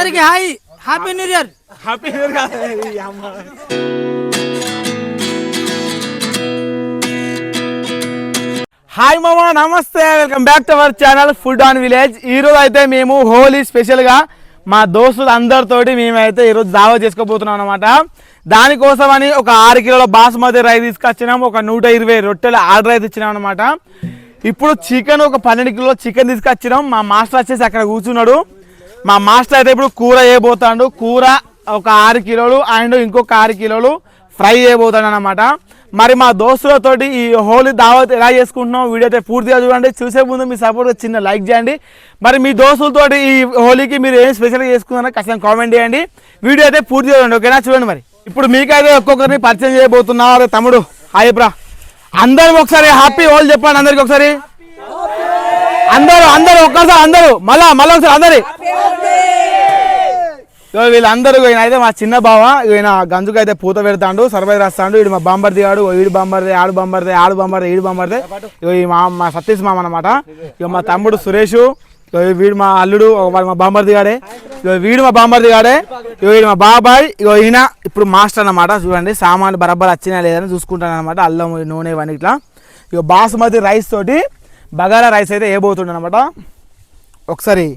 అందరికి hi. Happy new year happy new year hi మామ నమస్తే welcome back to our channel food on village ఈరోజు అయితే మేము హోలీ స్పెషల్గా మా దోస్తులు అందరితోటి మేమైతే ఈరోజు దావా చేసుకోబోతున్నాం అనమాట దానికోసమని ఒక ఆరు కిలోల బాస్మతి రైస్ తీసుకొచ్చినాం. ఒక నూట ఇరవై రొట్టెల ఆర్డర్ అయితే ఇచ్చినాం అనమాట ఇప్పుడు చికెన్ ఒక పన్నెండు కిలోల చికెన్ తీసుకొచ్చినాం. మా మాస్టర్ వచ్చేసి అక్కడ కూర్చున్నాడు. మా మాస్టర్ అయితే ఇప్పుడు కూర చేయబోతాడు. కూర ఒక ఆరు కిలోలు అండ్ ఇంకొక ఆరు కిలోలు ఫ్రై చేయబోతాడు అనమాట మరి మా దోస్తులతోటి ఈ హోలీ దావత్ ఎలా చేసుకుంటున్నాం వీడియో అయితే పూర్తిగా చూడండి. చూసే ముందు మీ సపోర్ట్ చిన్న లైక్ చేయండి. మరి మీ దోస్తులతోటి ఈ హోలీకి మీరు ఏం స్పెషల్గా చేసుకున్నారో ఖచ్చితంగా కామెంట్ చేయండి. వీడియో అయితే పూర్తిగా చూడండి ఓకేనా? చూడండి మరి. ఇప్పుడు మీకైతే ఒక్కొక్కరిని పరిచయం చేయబోతున్నారు తమ్ముడు హాయ్ బ్రా. అందరూ ఒకసారి హ్యాపీ హోల్ చెప్పండి అందరికి ఒకసారి. అందరూ అందరూ ఒక్కసారి అందరూ. మళ్ళా మళ్ళీ ఒకసారి అందరి. ఇగో వీళ్ళందరూ ఈయన అయితే మా చిన్న బావ ఈయన గంజుకు అయితే పూత పెడతాడు సర్వై రాస్తాడు వీడు మా బాంబర్ దిగాడు వీడు బాంబర్దే ఆడు బాంబర్దే ఆడు బాంబర్దే ఈడు బాంబర్దే ఇగో ఈ మా మా సతీష్ మామ అనమాట ఇక మా తమ్ముడు సురేష్ వీడు మా అల్లుడు వాడు మా బాంబర్ దిగాడే. ఇగో వీడు మా బాంబర్ దిగాడే. ఇగో వీడు మా బాబాయ్ ఇగో ఈయన ఇప్పుడు మాస్టర్ అన్నమాట. చూడండి సామాన్లు బరబ్బర్ వచ్చినా లేదని చూసుకుంటాను అనమాట అల్లం నూనె ఇవన్నీ ఇట్లా. ఇక బాసుమతి రైస్ తోటి బగారా రైస్ అయితే వేయబోతుండే అనమాట ఒకసారి.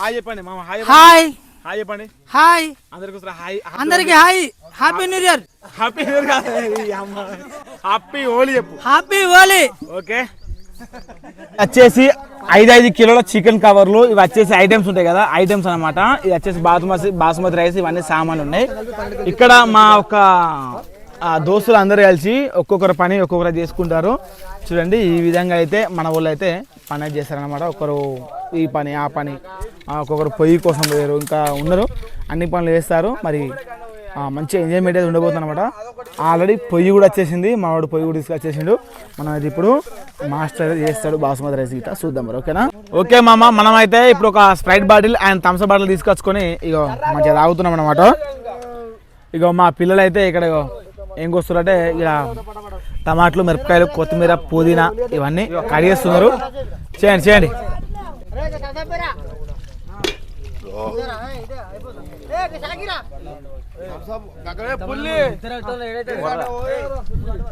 హాయ్ చెప్పండి మామ హాయ్. హాయ్. హాయ్ చెప్పండి. హాయ్. అందరికి హాయ్. అందరికి hi. Happy new year happy new year కాదు. హ్యాపీ హోలీ చెప్పు. హ్యాపీ హోలీ ఓకే వచ్చేసి ఐదు ఐదు కిలోల చికెన్ కవర్లు. ఇవి వచ్చేసి ఐటమ్స్ ఉంటాయి కదా ఐటమ్స్ అన్నమాట. ఇది వచ్చేసి బాసుమతి బాసుమతి రైస్ ఇవన్నీ సామాన్లు ఉన్నాయి. ఇక్కడ మా ఒక ఆ, దోస్తులు అందరూ కలిసి ఒక్కొక్కరు పని ఒక్కొక్కరు చేసుకుంటారు. చూడండి ఈ విధంగా అయితే మన వాళ్ళు అయితే పని చేస్తారనమాట ఒకరు ఈ పని ఆ పని ఒక్కొక్కరు పొయ్యి కోసం పోయారు ఇంకా ఉన్నారు. అన్ని పనులు చేస్తారు. మరి మంచి ఎంజాయ్మెంట్ అయితే ఉండబోతుంది అనమాట ఆల్రెడీ పొయ్యి కూడా వచ్చేసింది. మా వాడు పొయ్యి కూడా తీసుకొచ్చేసిండు. మనం అయితే ఇప్పుడు మాస్టర్ అయితే చేస్తాడు బాసుమతి రైస్ గిట్ట. చూద్దాం మరి ఓకేనా? ఓకే మామ మనం అయితే ఇప్పుడు ఒక Sprite bottle and Thums bottle తీసుకొచ్చుకొని ఇగో మంచిగా తాగుతున్నాం అనమాట ఇగో మా పిల్లలు అయితే ఇక్కడ ఏం కోస్తున్నారంటే ఇక టమాటాలు మిరపకాయలు కొత్తిమీర పుదీనా ఇవన్నీ కడిగేస్తున్నారు. చేయండి చేయండి.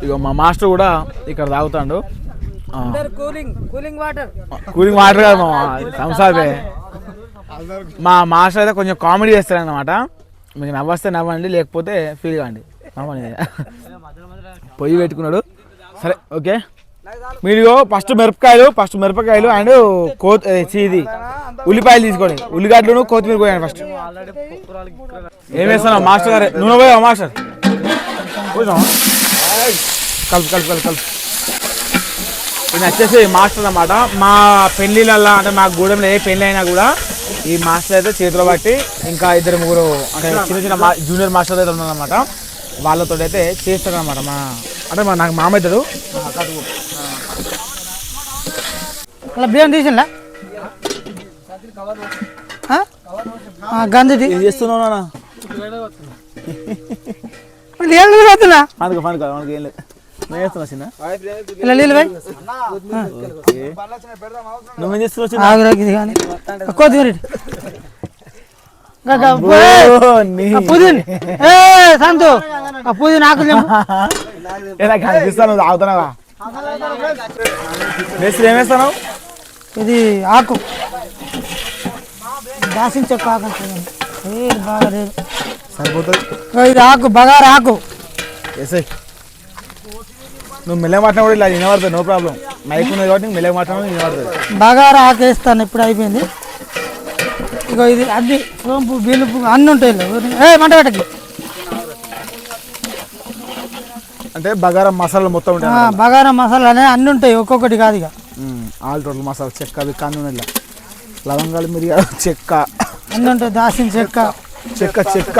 ఇగో మా మాస్టర్ కూడా ఇక్కడ తాగుతాడు. Cooling cooling water. Cooling water కాదు మా మా మాస్టర్ అయితే కొంచెం కామెడీ చేస్తారన్నమాట మీకు నవ్వస్తే నవ్వండి లేకపోతే ఫీల్ కాండి. పొయ్యి పెట్టుకున్నాడు. సరే ఓకే. మీరు ఫస్ట్ మిరపకాయలు ఫస్ట్ మిరపకాయలు అండ్ కో ఇది. ఉల్లిపాయలు తీసుకోండి. ఉల్లిగడ్డలు కొత్తిమీర పోయాను ఫస్ట్. ఏం వేస్తున్నావు మాస్టర్ గారు? నూనె పోయావు మాస్టర్? పోయినావా? కలుపు కలుపు కలుపు కలుపు. ఇది వచ్చేసి మాస్టర్ అనమాట మా పెళ్ళిళ్ళల్లో అంటే మా గూడెంలో ఏ పెళ్ళి అయినా కూడా ఈ మాస్టర్ అయితే చేతిలో పట్టి ఇంకా ఇద్దరు ముగ్గురు అంటే చిన్న చిన్న మా జూనియర్ మాస్టర్ అయితే ఉన్నారన్నమాట. వాళ్ళతో అయితే చేస్తారన్నమాట మా అంటే మా నాకు మామ అలా బియ్యం తీసిందా గంజి ఏం చేస్తున్నావు నాన్న? ఏం అవుతున్నా పండుగ పండుగ మనకి ఏం లేదు. నేను చేస్తున్నా చిన్న? ఇలా నీళ్ళు పోయి. ఓకే. నువ్వేం చేస్తున్నావు చిన్న? ఆగురాకి ఇది కానీ. కొత్తిమీర ఇటు. గా- గా- ఓ, నీ. ఆ పుదీన్. ఏ సంతు. ఆకులు తెంపు. ఎలా కనిపిస్తాను తాగుతున్నావా? మేస్త్రి ఏం వేస్తాను ఇది ఆకు. దాసిన చెక్క ఆకు బాగా లేదు. సరిపోతుంది. ఇది ఆకు బగారు ఆకు. ఎస్ఐ నువ్వు మెల్లగా మాట్లాడ కూడా ఇలా వినబడుతుంది నో ప్రాబ్లం. మైక్ ఉన్నది కాబట్టి నీకు మాట్లాడడం వినబడుతుంది బగారా ఆకు వేస్తాను ఇప్పుడు అయిపోయింది. ఇగో ఇది అన్ని సోంపు బిలుపు అన్ని ఉంటాయి ఇలా. ఏ మంట పెట్టకి. అంటే బగారం మసాలా మొత్తం ఉంటాయి బగారా మసాలా అనేది అన్ని ఉంటాయి ఒక్కొక్కటి కాదు ఇక. ఆల్ టోటల్ మసాలా చెక్క అవి కాను ఇలా. లవంగాలు మిరియాలు చెక్క. అన్ని ఉంటాయి దాసిన చెక్క. చెక్క చెక్క.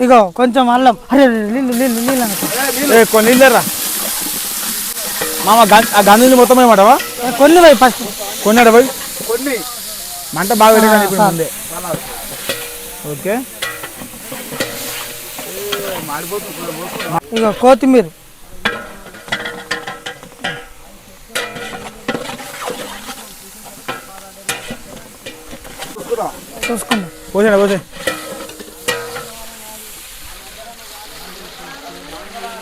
ఇగో కొంచెం అల్లం. అరే నీళ్ళు నీళ్ళు నీళ్ళు కొన్ని నీళ్ళరా మామ గం- ఆ నీళ్ళు మొత్తం ఏమాటవా కొన్ని పోయి ఫస్ట్. కొన్నాడు పోయి? కొన్ని. మంట బాగా ఓకే. ఇగో కొత్తిమీర. చూసుకుందాం. పోసేయండి పోసే.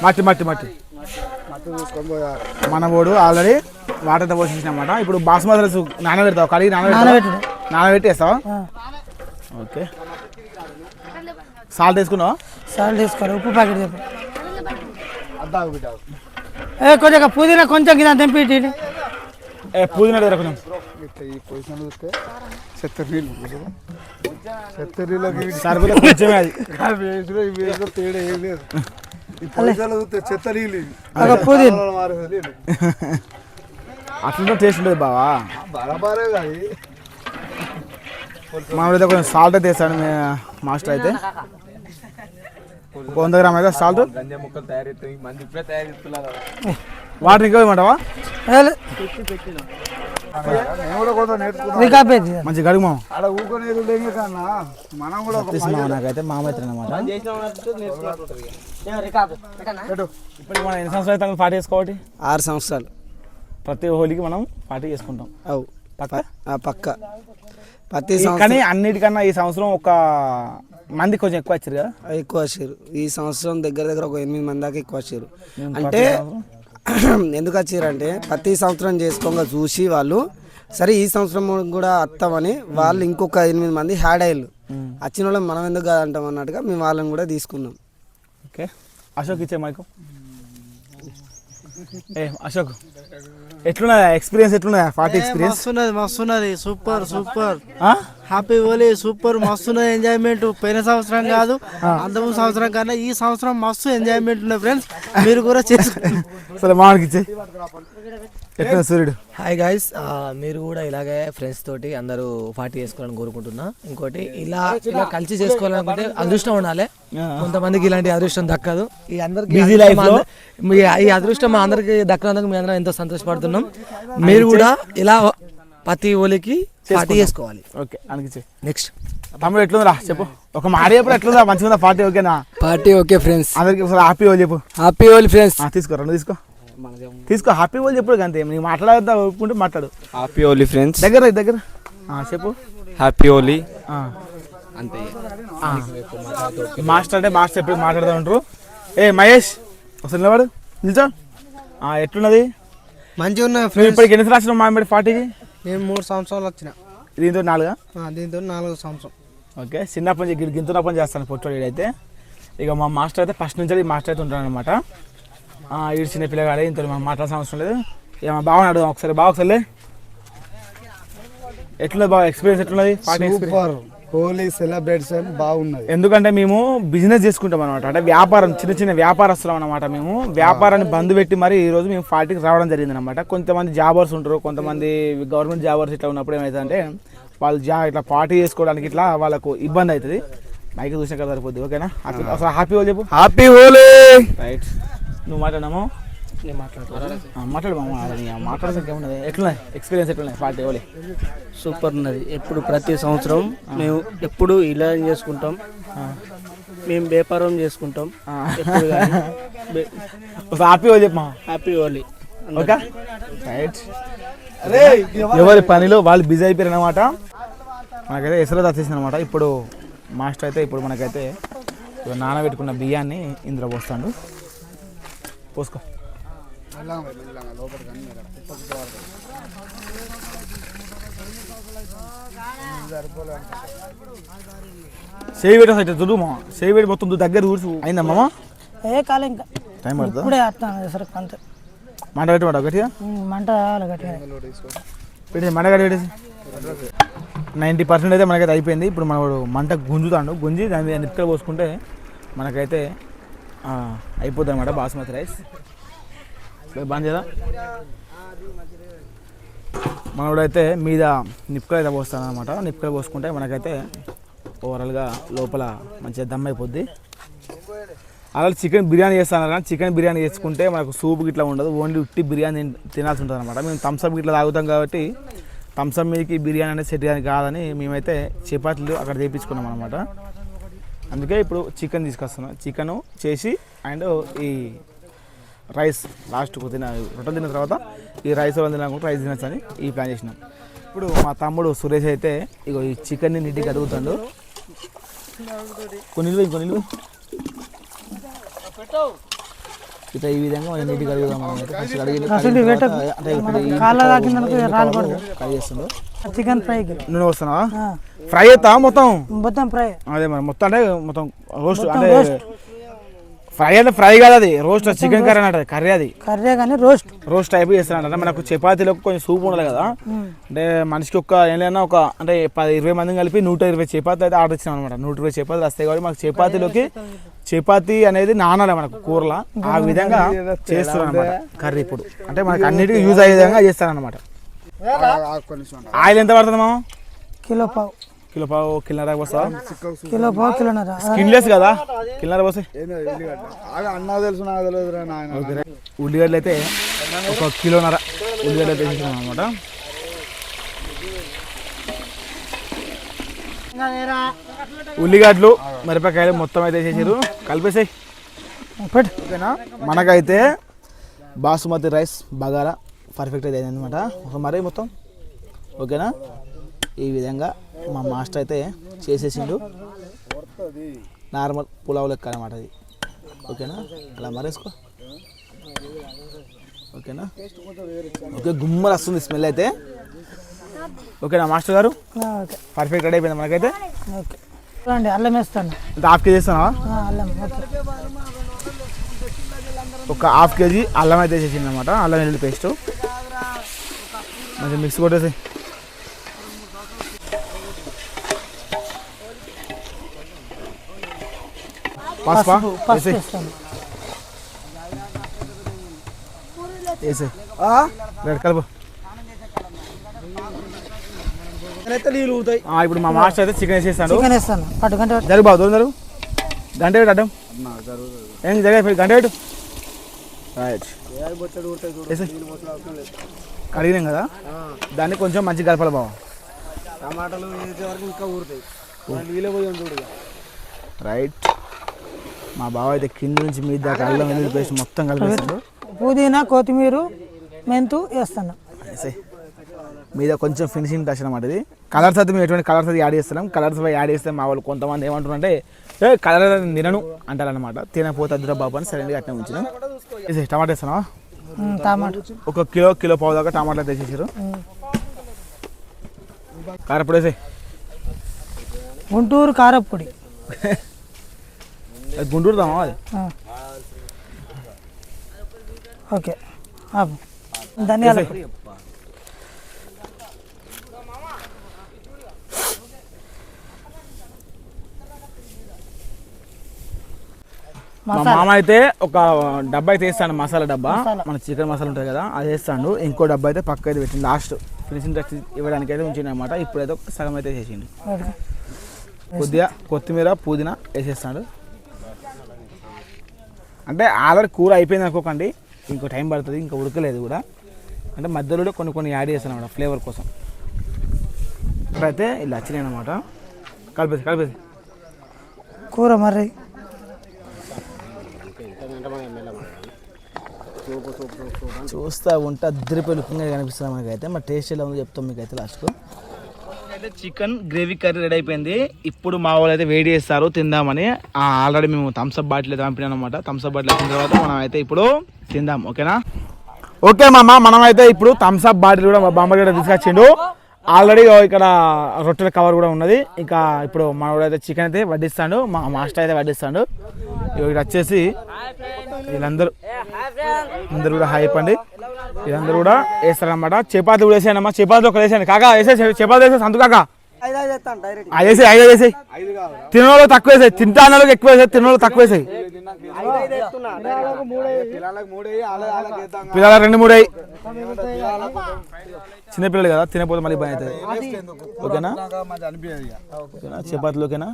మట్టి మట్టి మట్టి. మనబోడు ఆల్రెడీ వాటర్తో పోషించినమాట ఇప్పుడు బాస్మతి రైస్ నానబెడతావు? కడిగి నానబెట్టి ఆ, ఓకే. సాల్ట్ వేసుకున్నావా? సాల్ట్ తీసుకోవాలి ఉప్పు ప్యాకెట్ చెప్పు. ఏ కొంచెం పుదీనా కొంచెం కింద తెంపి. ఏ పుదీనా కొంచెం. ఈ పొజిషన్ చూస్తే చెత్త నీళ్ళు చెత్త నీళ్ళకి సరుకులో కొంచెమే అది. వేసిన ఈ వేసిన తేడా ఏం లేదు. ఈ చూస్తే చెత్త నీళ్ళు. పుదీనా. అట్లా టేస్ట్ ఉంటుంది బావా. బరాబరే కాదు మామిడి కొంచెం సాల్ట్ మీ మాస్టర్ అయితే. ఒక వంద గ్రామ్ అయితే సాల్ట్. వాటర్ ఇంకా ఇవ్వమంటావా? ఏ లే, నేను కూడా కొంత నేర్చుకున్నాను ఇది కాపేది మంచి గడుగు మామ. మనం కూడా నాకైతే మామ అయితే అనమాట ఇప్పుడు మనం ఎన్ని సంవత్సరాలు అయితే పార్టీ చేసుకోవాలి? ఆరు సంవత్సరాలు. ప్రతి హోలీకి మనం పార్టీ చేసుకుంటాం. అవు. పక్క? ఆ పక్క. ప్రతి కానీ అన్నిటికన్నా ఈ సంవత్సరం ఒక మంది కొంచెం ఎక్కువ వచ్చారు కదా? ఎక్కువ వచ్చారు ఈ సంవత్సరం దగ్గర దగ్గర ఒక ఎనిమిది మంది దాకా ఎక్కువ వచ్చారు అంటే ఎందుకు వచ్చారంటే ప్రతి సంవత్సరం చేసుకోగా చూసి వాళ్ళు సరే ఈ సంవత్సరం కూడా వస్తామని వాళ్ళు ఇంకొక ఎనిమిది మంది హ్యాడ్ అయ్యారు. వచ్చిన వాళ్ళని మనం ఎందుకు కాదంటాం అన్నట్టుగా మేము వాళ్ళని కూడా తీసుకున్నాం. ఓకే. అశోక్ ఇచ్చే మైకు. ఏ అశోక్ ఎట్లున్నదా? ఎక్స్పీరియన్స్ ఎట్లున్నదా? పార్టీ ఎక్స్పీరియన్స్ మస్తున్నది మస్తున్నది. Super super happy Holi super మస్తున్నది enjoyment పోయిన సంవత్సరం కాదు అంతకు సంవత్సరం కన్నా ఈ సంవత్సరం మస్తు ఎంజాయ్మెంట్ ఉన్నాయి ఫ్రెండ్స్ మీరు కూడా చేసుకోండి సరే మామిడికి ఎట్లున్నా సూర్యుడు? హాయ్ గాయస్ మీరు కూడా ఇలాగే ఫ్రెండ్స్ తోటి అందరూ పార్టీ చేసుకోవాలని కోరుకుంటున్నా. ఇంకోటి ఇలా ఇలా కలిసి చేసుకోవాలనుకుంటే అదృష్టం ఉండాలి. కొంతమందికి ఇలాంటి అదృష్టం దక్కదు. ఈ అందరికి ఈ అదృష్టం మా అందరికి దక్కనందుకు మీ అందరం ఎంతో సంతోషపడుతున్నాం. మీరు కూడా ఇలా ప్రతి ఓలికి పార్టీ చేసుకోవాలి. ఓకే అనికిచ్చే నెక్స్ట్ తమ్ముడు ఎట్లుందిరా? చెప్పు. ఒక చెప్పు ఎట్లుందా మంచిగా పార్టీ ఓకేనా? పార్టీ ఓకే ఫ్రెండ్స్ అందరికి హ్యాపీ వాళ్ళు చెప్పు. హ్యాపీ హోలీ ఫ్రెండ్స్ ఆ, తీసుకో రెండు తీసుకో. తీసుకో హ్యాపీ వాళ్ళు చెప్పు అంతే. నీకు మాట్లాడదా ఒప్పుకుంటే మాట్లాడు. హ్యాపీ ఓలీ ఫ్రెండ్స్ దగ్గర దగ్గర. ఆ, చెప్పు. హ్యాపీ ఓలీ ఆ. అంతే. ఆ. మాస్టర్ అంటే మాస్టర్ ఎప్పుడు మాట్లాడుతూ ఉంటారు ఏ మహేష్ ఒకసారి నిలబడు. నిల్చో. ఆ, ఎట్లున్నది? మంచిగా ఉన్నాయి నువ్వు ఇప్పటికి ఎన్ని రాసిన మామిడి పార్టీకి? నేను మూడు సంవత్సరాలు వచ్చిన. దీంతో నాలుగా? దీంతో నాలుగు సంవత్సరం. ఓకే చిన్నప్పటి నుంచి గింతున్న పని చేస్తాను పొట్టోడు అయితే ఇక మా మాస్టర్ అయితే ఫస్ట్ నుంచి మాస్టర్ అయితే ఉంటాడు అనమాట ఈడు చిన్న పిల్లగాడే ఇంత మనం మాట్లాడాల్సిన అవసరం లేదు. ఇక మా బావని అడుగుదాం ఒకసారి. బావ ఒకసారి లే. ఎట్లున్నది బాగా ఎక్స్పీరియన్స్ ఎట్లున్నది? సూపర్ హోలీ సెలబ్రేషన్ బాగున్నది. ఎందుకంటే మేము బిజినెస్ చేసుకుంటాం అనమాట అంటే వ్యాపారం చిన్న చిన్న వ్యాపారస్తులం అనమాట మేము. వ్యాపారాన్ని బంద్ పెట్టి మరి ఈ రోజు మేము పార్టీకి రావడం జరిగింది అనమాట కొంతమంది జాబర్స్ ఉంటారు కొంతమంది గవర్నమెంట్ జాబర్స్ ఇట్లా ఉన్నప్పుడు ఏమవుతుందంటే వాళ్ళు జా ఇట్లా పార్టీ చేసుకోవడానికి ఇట్లా వాళ్ళకు ఇబ్బంది అవుతుంది. మైక్ చూసిన కదా సరిపోద్ది. ఓకేనా అసలు హ్యాపీ వాళ్ళు చెప్పు. హ్యాపీ హోలీ! రైట్ నువ్వు మాట్లాడము నేను మాట్లాడతా. మాట్లాడు మామ మాట్లాడడానికి ఏమున్నది? ఎట్లున్నాయి? ఎక్స్పీరియన్స్ ఎట్లున్నాయి? పార్టీ ఓలే సూపర్ ఉన్నది. ఎప్పుడు ప్రతి సంవత్సరం మేము ఎప్పుడు ఇలా చేసుకుంటాం. మేము వ్యాపారం చేసుకుంటాం. ఎప్పుడు హ్యాపీ చెప్పు మామ. Happy Holi okay? రైట్ ఎవరి? పనిలో వాళ్ళు బిజీ అయిపోయారు అనమాట మనకైతే ఎసరు వచ్చేసింది అనమాట ఇప్పుడు మాస్టర్ అయితే ఇప్పుడు మనకైతే నానబెట్టుకున్న బియ్యాన్ని ఇందులో పోస్తాడు. పోసుకో. సేవ్ పెట్టా అయితే దుడు మా సేవ్ పెట్టి మొత్తం దు- దగ్గర ఊడ్చు అయిందమ్మా ఏ కాలే ఇంకా. టైం పడుతుందా? ఇప్పుడే వస్తాను సరే అంతే. మాట పెట్టమాట గట్టిగా? ఉమ్, మంట గట్టిగా. పెట్టేసి మంట కట్టి పెట్టేసి. నైంటీ పర్సెంట్ అయితే మనకైతే అయిపోయింది. ఇప్పుడు మనవాడు మంట గుంజుతాడు. గుంజి దాని మీద నిప్పులు పోసుకుంటే మనకైతే అయిపోతుంది అయిపోద్ది అనమాట బాస్మతి రైస్. బంద్ చేదా మనవాడైతే మీద నిప్పుకలు అయితే పోస్తాను అనమాట నిప్పుకలు పోసుకుంటే మనకైతే ఓవరాల్గా లోపల మంచిగా దమ్ అయిపోద్ది. అలా చికెన్ బిర్యానీ చేస్తాను కానీ చికెన్ బిర్యానీ చేసుకుంటే మనకు సూప్ గిట్లా ఉండదు. ఓన్లీ ఉట్టి బిర్యానీ తినాల్సి ఉంటుంది అనమాట మేము థమ్స్అప్ గిట్లా తాగుతాం కాబట్టి థమ్స్అప్ మీదకి బిర్యానీ అనేది సెట్ కాదని మేమైతే చపాతీలు అక్కడ చేయించుకున్నాం అనమాట అందుకే ఇప్పుడు చికెన్ తీసుకొస్తున్నాం. చికెన్ చేసి అండ్ ఈ రైస్ లాస్ట్ తిన రొట్టె తిన్న తర్వాత ఈ రైస్ తినకుండా రైస్ తినచ్చు అని ఈ ప్లాన్ చేసినాం. ఇప్పుడు మా తమ్ముడు సురేష్ అయితే ఇగో ఈ చికెన్ని నీటికి అడుగుతాడు కొన్ని నిలువ ఇంకో నిలువ. ఇట్లా ఈ విధంగా మనం నీటికి అడుగుదాం మనం ఫ్రై చేస్తుండు చికెన్ ఫ్రైకి. నూనె వస్తున్నావా ఫ్రై చేస్తా మొత్తం? మొత్తం ఫ్రై. అదే మరి మొత్తం అంటే మొత్తం రోస్ట్ అంటే ఫ్రై అంటే ఫ్రై కాదు అది. రోస్ట్ చికెన్ కర్రీ అన్నట్టు కర్రీ అది. కర్రీ కానీ రోస్ట్ రోస్ట్ టైప్ చేస్తారంట అంటే మనకు చపాతీలకు కొంచెం సూప్ ఉండాలి కదా. అంటే మనిషికి ఒక ఏదైనా ఒక అంటే పది ఇరవై మందిని కలిపి నూట ఇరవై చపాతీలు అయితే ఆర్డర్ ఇచ్చాం అనమాట నూట ఇరవై చపాతీలు వస్తాయి కాబట్టి మాకు చపాతీలోకి చపాతీ అనేది నానాలి మనకు కూరలా. ఆ విధంగా చేస్తారు అనమాట కర్రీ ఇప్పుడు అంటే మనకి అన్నిటికీ యూజ్ అయ్యే విధంగా చేస్తారనమాట ఆయిల్ ఎంత పడుతుంది మామ? కిలో పావు. కిలో పావు కిలోన్నర వస్తా కిలో పావు కిలోన్నర. స్కిన్లెస్ కదా? కిలోన్నర వస్తాయి అన్నా తెలుసు నాకు తెలియదురా నాయన. ఉల్లిగడ్డలు అయితే ఒక కిలోన్నర ఉల్లిగడ్డలు అయితే వేసేసాం అనమాట ఉల్లిగడ్డలు మిరపకాయలు మొత్తం అయితే వేసేసారు. కలిపేసాయి ఓకేనా? మనకైతే బాసుమతి రైస్ బగారా పర్ఫెక్ట్ అయితే అనమాట ఒక మరీ మొత్తం. ఓకేనా? ఈ విధంగా మా మాస్టర్ అయితే చేసేసిండు. నార్మల్ పులావ్ లెక్క అనమాట అది. ఓకేనా? అలా మరేసుకో. ఓకేనా? ఓకే గుమ్మలు వస్తుంది స్మెల్ అయితే. ఓకేనా మాస్టర్ గారు? పర్ఫెక్ట్ రెడీ అయిపోయింది మనకైతే. ఓకే. చూడండి అల్లం వేస్తాను. ఇంత హాఫ్ కేజీ ఇస్తానా ఆ, అల్లం ఒక హాఫ్ కేజీ అల్లం అయితే వేసేసింది అనమాట అల్లం వెల్లుల్లి పేస్ట్. మంచిగా మిక్స్ కొట్టేసి. పసుపా పసుపు పసుపు వేసేయ్. వేస్తాను వేసే రెడ్ కలుపు ఇప్పుడు మా మాస్టర్ అయితే చికెన్ వేసేస్తాడు. చికెన్ వేస్తాను. పట్టు గంట పెట్టు. జరుగు బాబు దూరం జరుగు. గంట పెట్టు అడ్డం. ఏం జరగ గంట పెట్టు రైట్. కడిగినాం కదా? దాన్ని కొంచెం మంచిగా కలపాలి బాబు టమాటాలు ఇంకా ఊరుతాయి. రైట్ మా బావ అయితే కింద నుంచి మీద దాకా అల్లం వెల్లుల్లి పేస్ట్ మొత్తం కలిపేస్తాడు పుదీనా కొత్తిమీర మెంతు వేస్తాను. మీద కొంచెం ఫినిషింగ్ టచ్ అనమాట ఇది. కలర్స్ అయితే మేము ఎటువంటి కలర్స్ అయితే యాడ్ చేస్తున్నాం. కలర్స్ యాడ్ చేస్తే మా వాళ్ళు కొంతమంది ఏమంటారంటే ఏ కలర్ తినను అంటారనమాట తినకపోతే అద్దురా బాబు అని సరైనగా అట్నే ఉంచినాం. టమాటా వేస్తున్నావా? టమాటా. ఒక కిలో కిలో పావు దాకా టమాటాలు అయితే వేసేసారు. కారపొడి వేసేయ్. గుంటూరు కారప్పొడి అది గుంటూరు దామా అది. ఓకే పొడి మా. మామ అయితే ఒక డబ్బా అయితే వేస్తాడు మసాలా డబ్బా. మన చికెన్ మసాలా ఉంటుంది కదా అది వేస్తాడు. ఇంకో డబ్బా అయితే పక్క అయితే పెట్టింది లాస్ట్ ఫినిషింగ్ టచ్ ఇవ్వడానికి అయితే ఉంచింది అనమాట ఇప్పుడైతే ఒక సగం అయితే చేసిండు. కొద్దిగా కొత్తిమీర పుదీనా వేసేస్తాడు. అంటే ఆల్రెడీ కూర అయిపోయింది అనుకోకండి. ఇంకో టైం పడుతుంది ఇంకా ఉడకలేదు కూడా. అంటే మధ్యలో కూడా కొన్ని కొన్ని యాడ్ చేస్తాను అనమాట ఫ్లేవర్ కోసం. ఇప్పుడైతే ఇలా వచ్చినాయి అనమాట కలిపేసి కలిపేసి. కూర మర్రి చూస్తా ఉంటే అద్దరిపోయి లుకింగ్ కనిపిస్తుంది మనకైతే. మా టేస్ట్ ఎలా ఉందో చెప్తాం మీకు అయితే లాస్ట్కు అయితే చికెన్ గ్రేవీ కర్రీ రెడీ అయిపోయింది. ఇప్పుడు మా వాళ్ళు అయితే వేడి చేస్తారు తిందామని. ఆల్రెడీ మేము థమ్స్అప్ బాటిల్ అయితే పంపినాం అనమాట థమ్స్అప్ బాటిల్ వచ్చిన తర్వాత మనం అయితే ఇప్పుడు తిందాం ఓకేనా? ఓకే మామ మనం అయితే ఇప్పుడు థమ్స్అప్ బాటిల్ కూడా మా బామ్మ కూడా తీసుకొచ్చిండు. ఆల్రెడీ ఇక్కడ రొట్టెల కవర్ కూడా ఉన్నది. ఇంకా ఇప్పుడు మనోడు అయితే చికెన్ అయితే వడ్డిస్తాడు. మా మాస్టర్ అయితే వడ్డిస్తాడు. ఇక్కడ వచ్చేసి వీళ్ళందరూ అందరూ కూడా హాయ్ చెప్పండి వీళ్ళందరూ కూడా వేస్తారనమాట చపాతి కూడా వేసానమ్మా చపాతి ఒక వేసాను కాకా వేసేసి చపాతి వేసే సంతు కాకా. వేసి ఐదు వేసాయి. తినోళ్ళు తక్కువ వేసాయి. తింటా అన్నోళ్ళకి ఎక్కువ వేసాయి. తినోళ్ళు తక్కువ వేసాయి. పిల్లలకు రెండు మూడు అయ్యి చిన్నపిల్లలు కదా తినకపోతే మళ్ళీ ఇబ్బంది అవుతుంది. ఓకేనా ఓకేనా చపాతీలు ఓకేనా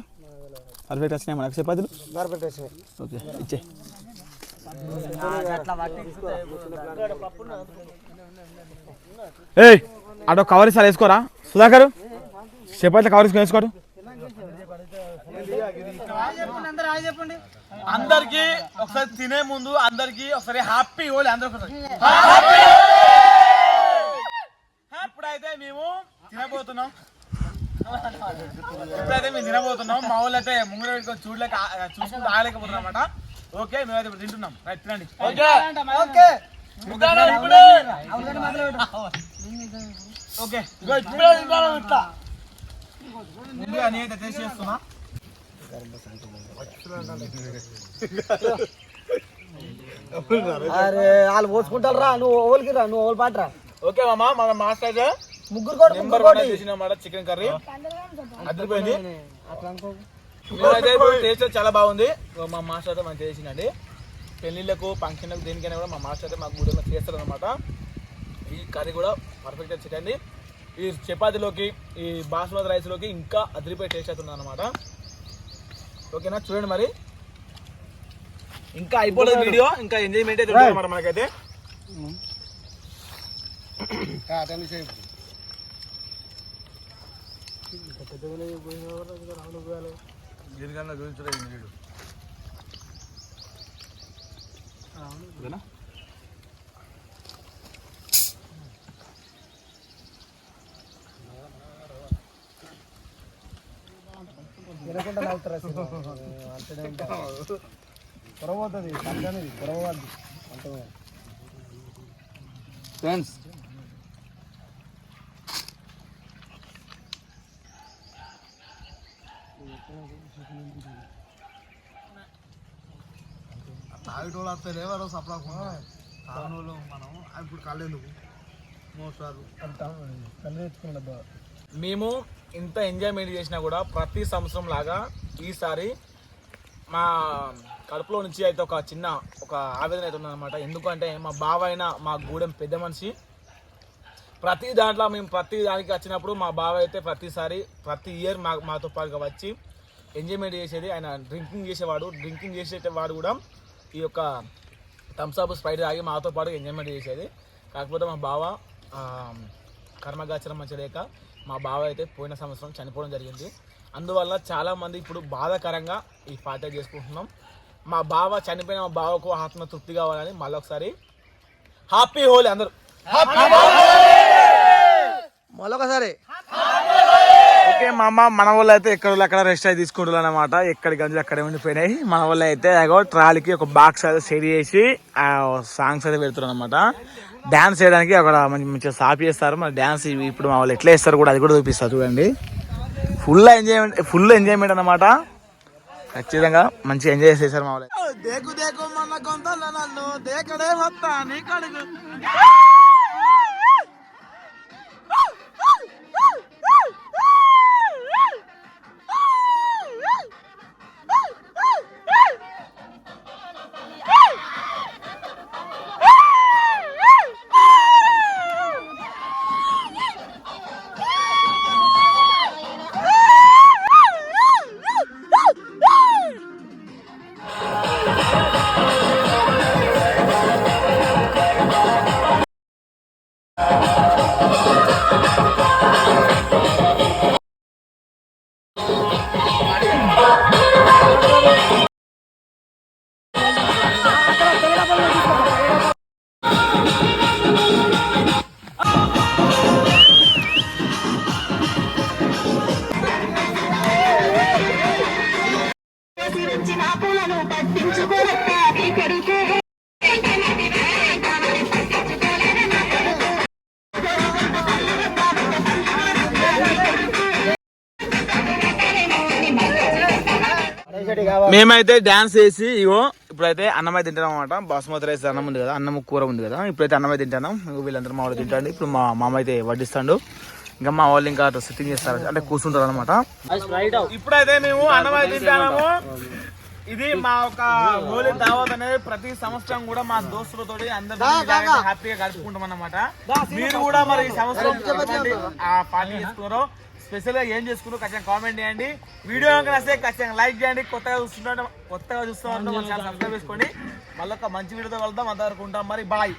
పర్ఫెక్ట్ వచ్చినాయి మనకు చపాతీలు? ఓకే ఇచ్చే. ఏయ్ అటో కవర్ ఇస్తారు వేసుకోరా? సుధాకర్ చపాతీలు కవర్ తీసుకొని వేసుకోరు. అందరికి ఒకసారి తినే ముందు అందరికి ఒకసారి హ్యాపీ హోలీ అందరికి ఇప్పుడైతే మేము తినబోతున్నాం. ఇప్పుడైతే మేము తినబోతున్నాం. మా వాళ్ళు అయితే పెట్టుకొని చూడలేక చూసుకుంటూ ఆగలేకపోతున్నాం అనమాట ఓకే మేమైతే ఇప్పుడు తింటున్నాం. రైట్ తినండి. ఓకే. ఓకే. ఓకే. ఇగో ఇప్పుడే తింటాను ఇట్లా. ముందుగా నేనైతే టేస్ట్ చేస్తున్నా. అరే వాళ్ళు పోసుకుంటారు నువ్వు ఓవలికి రా నువ్వు ఓవల్ పాటరా. ఓకే మామ మన మాస్టర్ అయితే ముగ్గురు కూడా నెంబర్ వన్ చేసిన చికెన్ కర్రీ. అదిరిపోయింది. టేస్ట్ చాలా బాగుంది. మా మాస్టర్ అయితే మంచిగా చేసిందండి పెళ్ళిళ్ళకు ఫంక్షన్లకు దేనికైనా కూడా మా మాస్టర్ అయితే మాకు గుడిలో చేస్తారు అనమాట ఈ కర్రీ కూడా పర్ఫెక్ట్గా చికెన్ ఈ చపాతీలోకి ఈ బాస్మతి రైస్లోకి ఇంకా అదిరిపోయి టేస్ట్ అవుతుంది అనమాట ఓకేనా? చూడండి మరి. ఇంకా అయిపోలేదు వీడియో ఇంకా ఎంజాయ్మెంట్ అయితే ఉంటుంది మనకైతే. దీనికన్నా చూపించలేదు వీడు? పొరపోతుంది సంకనేది పొరవద్దు ఫ్రెండ్స్ వస్తారు ఎవరో సప్లా వాళ్ళు మనం ఇప్పుడు కళ్ళెందుకు మోసాలు. కళ్ళు తెచ్చుకున్నది మేము ఇంత ఎంజాయ్మెంట్ చేసినా కూడా ప్రతి సంవత్సరం లాగా ఈసారి మా కడుపులో నుంచి అయితే ఒక చిన్న ఒక ఆవేదన అయితే ఉందన్నమాట. ఎందుకంటే మా బావ అయిన మా గూడెం పెద్ద మనిషి. ప్రతి దాంట్లో మేము ప్రతి దానికి వచ్చినప్పుడు మా బావ అయితే ప్రతిసారి ప్రతి ఇయర్ మా మాతో పాటుగా వచ్చి ఎంజాయ్మెంట్ చేసేది. ఆయన డ్రింకింగ్ చేసేవాడు. డ్రింకింగ్ చేసే వాడు కూడా. ఈ యొక్క థమ్స్అప్ స్ప్రైట్ తాగి మాతో పాటు ఎంజాయ్మెంట్ చేసేది. కాకపోతే మా బావ ఆ, కర్మగాచరం మంచి లేక మా బావ అయితే పోయిన సంవత్సరం చనిపోవడం జరిగింది. అందువల్ల చాలామంది ఇప్పుడు బాధాకరంగా ఈ పార్టీ చేసుకుంటున్నాం. మా బావ చనిపోయిన మా బావకు ఆత్మ తృప్తి కావాలని మళ్ళీ ఒకసారి హ్యాపీ హోలీ అందరూ. మళ్ళొకసారి. అయితే మా అమ్మ మన వాళ్ళు అయితే ఎక్కడ అక్కడ రెస్ట్ అయితే తీసుకుంటున్నారు అనమాట ఎక్కడి గంజలు అక్కడే ఉండిపోయినాయి. మన వాళ్ళు అయితే అగో ట్రాలీకి ఒక బాక్స్ అయితే సెట్ చేసి ఆ సాంగ్స్ అయితే పెడుతున్నారు అనమాట డాన్స్ చేయడానికి అక్కడ మంచి మంచిగా సాప్ చేస్తారు. మన డాన్స్ ఇప్పుడు మా వాళ్ళు ఎట్లా వేస్తారు కూడా అది కూడా చూపిస్తారు చూడండి. ఫుల్ ఎంజాయ్మెంట్ ఫుల్ ఎంజాయ్మెంట్ అనమాట ఖచ్చితంగా మంచి ఎంజాయ్ చేశారు మా వాళ్ళు. దేకు దేకు మన గొంతల నన్ను దేకడే వస్తా నీ కడుగు. మేమైతే డాన్స్ చేసి ఇగో ఇప్పుడైతే అన్నం అయితే తింటాం అనమాట బాస్మతి రైస్ అన్నం ఉంది కదా అన్నం కూర ఉంది కదా. ఇప్పుడైతే అన్నం అయితే తింటాను వీళ్ళందరూ మా వాళ్ళు తింటాండి. ఇప్పుడు మా మామ అయితే వడ్డిస్తాడు. ఇంకా మా వాళ్ళు ఇంకా సిట్టింగ్ చేస్తారు. అంటే కూర్చుంటారు అనమాట ఇప్పుడైతే మేము అన్నం అయితే తింటాము. ఇది మా ఒక హోలీ దావత్ అనేది ప్రతి సంవత్సరం కూడా మా దోస్తులతోటి అందరితో హ్యాపీగా గడుపుకుంటాం అన్నమాట. మీరు కూడా మరి ఈ సంవత్సరం పార్టీ చేసుకున్నారో స్పెషల్గా ఏం చేసుకున్నారో ఖచ్చితంగా కామెంట్ చేయండి వీడియో కనుక నచ్చితే ఖచ్చితంగా లైక్ చేయండి కొత్తగా చూస్తున్నాడు కొత్తగా చూస్తున్నాడు మన ఛానల్ సబ్స్క్రైబ్ చేసుకోండి మళ్ళీ ఒక మంచి వీడియోతో వెళ్దాం అంతవరకు ఉంటాం మరి బాయ్